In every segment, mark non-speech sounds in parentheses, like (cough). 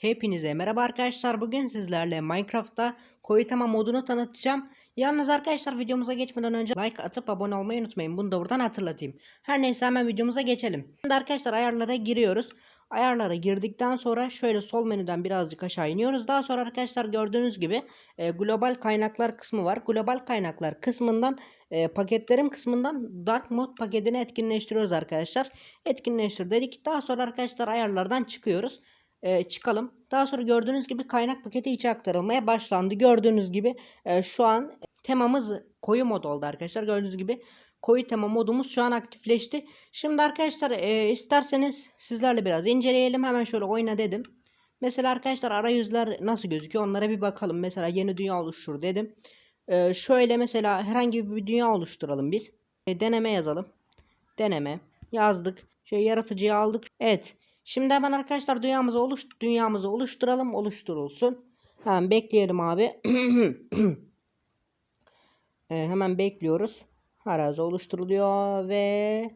Hepinize merhaba arkadaşlar. Bugün sizlerle Minecraft'ta koyu tema modunu tanıtacağım. Yalnız arkadaşlar videomuza geçmeden önce like atıp abone olmayı unutmayın. Bunu da buradan hatırlatayım. Her neyse hemen videomuza geçelim. Şimdi arkadaşlar ayarlara giriyoruz. Ayarlara girdikten sonra şöyle sol menüden birazcık aşağı iniyoruz. Daha sonra arkadaşlar gördüğünüz gibi e, global kaynaklar kısmı var. Global kaynaklar kısmından e, paketlerim kısmından Dark Mode paketini etkinleştiriyoruz arkadaşlar. Etkinleştir dedik. Daha sonra arkadaşlar ayarlardan çıkıyoruz e, çıkalım. Daha sonra gördüğünüz gibi kaynak paketi içe aktarılmaya başlandı. Gördüğünüz gibi e, şu an temamız koyu mod oldu arkadaşlar. Gördüğünüz gibi koyu tema modumuz şu an aktifleşti. Şimdi arkadaşlar e, isterseniz sizlerle biraz inceleyelim. Hemen şöyle oyna dedim. Mesela arkadaşlar arayüzler nasıl gözüküyor onlara bir bakalım. Mesela yeni dünya oluştur dedim. E, şöyle mesela herhangi bir dünya oluşturalım biz. E, deneme yazalım. Deneme yazdık. Şöyle yaratıcıyı aldık. Evet. Şimdi hemen arkadaşlar dünyamızı oluş dünyamızı oluşturalım. Oluşturulsun. Hemen bekleyelim abi. (clears throat) e, hemen bekliyoruz. Arazi oluşturuluyor ve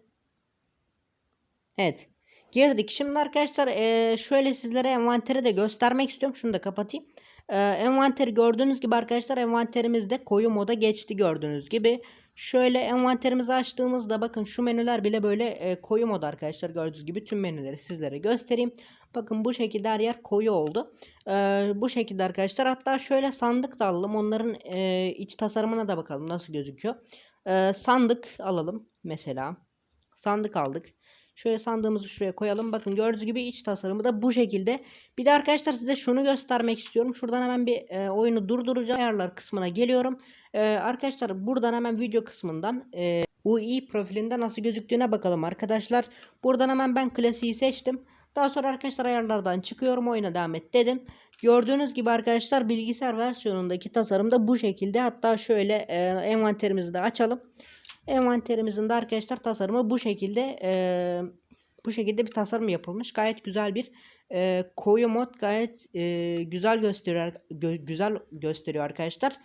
Evet. Girdik. Şimdi arkadaşlar e, şöyle sizlere envanteri de göstermek istiyorum. Şunu da kapatayım. E, envanteri gördüğünüz gibi arkadaşlar envanterimizde koyu moda geçti gördüğünüz gibi. Şöyle envanterimizi açtığımızda bakın şu menüler bile böyle e, koyu mod arkadaşlar gördüğünüz gibi tüm menüleri sizlere göstereyim. Bakın bu şekilde her yer koyu oldu. E, bu şekilde arkadaşlar hatta şöyle sandık da alalım. Onların e, iç tasarımına da bakalım nasıl gözüküyor. E, sandık alalım mesela. Sandık aldık. Şöyle sandığımızı şuraya koyalım. Bakın gördüğünüz gibi iç tasarımı da bu şekilde. Bir de arkadaşlar size şunu göstermek istiyorum. Şuradan hemen bir e, oyunu durduracağım. Ayarlar kısmına geliyorum. E, arkadaşlar buradan hemen video kısmından e, UI profilinde nasıl gözüktüğüne bakalım arkadaşlar. Buradan hemen ben klasiği seçtim. Daha sonra arkadaşlar ayarlardan çıkıyorum. Oyuna devam et dedim. Gördüğünüz gibi arkadaşlar bilgisayar versiyonundaki tasarım da bu şekilde. Hatta şöyle e, envanterimizi de açalım. Envanterimizin de arkadaşlar tasarımı bu şekilde e, bu şekilde bir tasarım yapılmış. Gayet güzel bir e, koyu mod gayet e, güzel gösteriyor gö güzel gösteriyor arkadaşlar.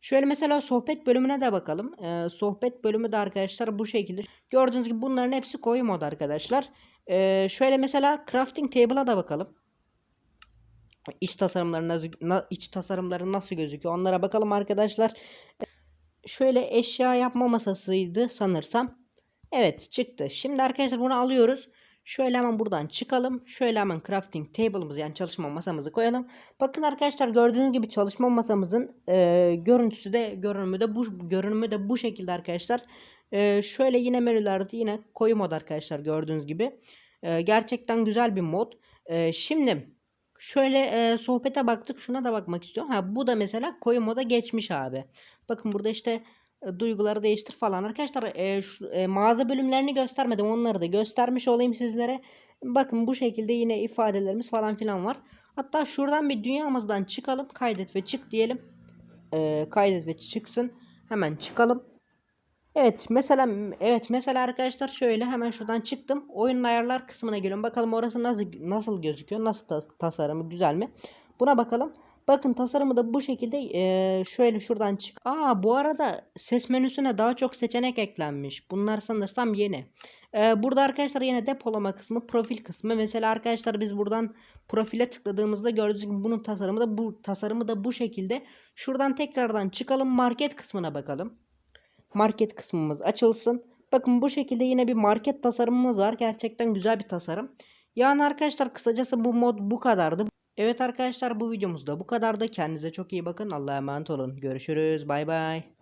Şöyle mesela sohbet bölümüne de bakalım. E, sohbet bölümü de arkadaşlar bu şekilde. Gördüğünüz gibi bunların hepsi koyu mod arkadaşlar. E, şöyle mesela crafting table'a da bakalım. İç tasarımları iç tasarımları nasıl gözüküyor onlara bakalım arkadaşlar şöyle eşya yapma masasıydı sanırsam. Evet çıktı. Şimdi arkadaşlar bunu alıyoruz. Şöyle hemen buradan çıkalım. Şöyle hemen crafting table'ımızı yani çalışma masamızı koyalım. Bakın arkadaşlar gördüğünüz gibi çalışma masamızın e, görüntüsü de görünümü de bu görünümü de bu şekilde arkadaşlar. E, şöyle yine menülerde yine koyu mod arkadaşlar gördüğünüz gibi. E, gerçekten güzel bir mod. E, şimdi şöyle e, sohbete baktık. Şuna da bakmak istiyorum. Ha bu da mesela koyu moda geçmiş abi. Bakın burada işte e, duyguları değiştir falan. Arkadaşlar e, şu, e, mağaza bölümlerini göstermedim. Onları da göstermiş olayım sizlere. Bakın bu şekilde yine ifadelerimiz falan filan var. Hatta şuradan bir dünyamızdan çıkalım. Kaydet ve çık diyelim. E, kaydet ve çıksın. Hemen çıkalım. Evet mesela evet mesela arkadaşlar şöyle hemen şuradan çıktım. Oyun ayarlar kısmına geliyorum. Bakalım orası nasıl nasıl gözüküyor? Nasıl tas tasarımı güzel mi? Buna bakalım. Bakın tasarımı da bu şekilde ee, şöyle şuradan çık. Aa bu arada ses menüsüne daha çok seçenek eklenmiş. Bunlar sanırsam yeni. Ee, burada arkadaşlar yine depolama kısmı, profil kısmı. Mesela arkadaşlar biz buradan profile tıkladığımızda gördüğünüz gibi bunun tasarımı da bu tasarımı da bu şekilde. Şuradan tekrardan çıkalım market kısmına bakalım. Market kısmımız açılsın. Bakın bu şekilde yine bir market tasarımımız var. Gerçekten güzel bir tasarım. Yani arkadaşlar kısacası bu mod bu kadardı. Evet arkadaşlar bu videomuzda bu kadardı. Kendinize çok iyi bakın. Allah'a emanet olun. Görüşürüz. Bay bay.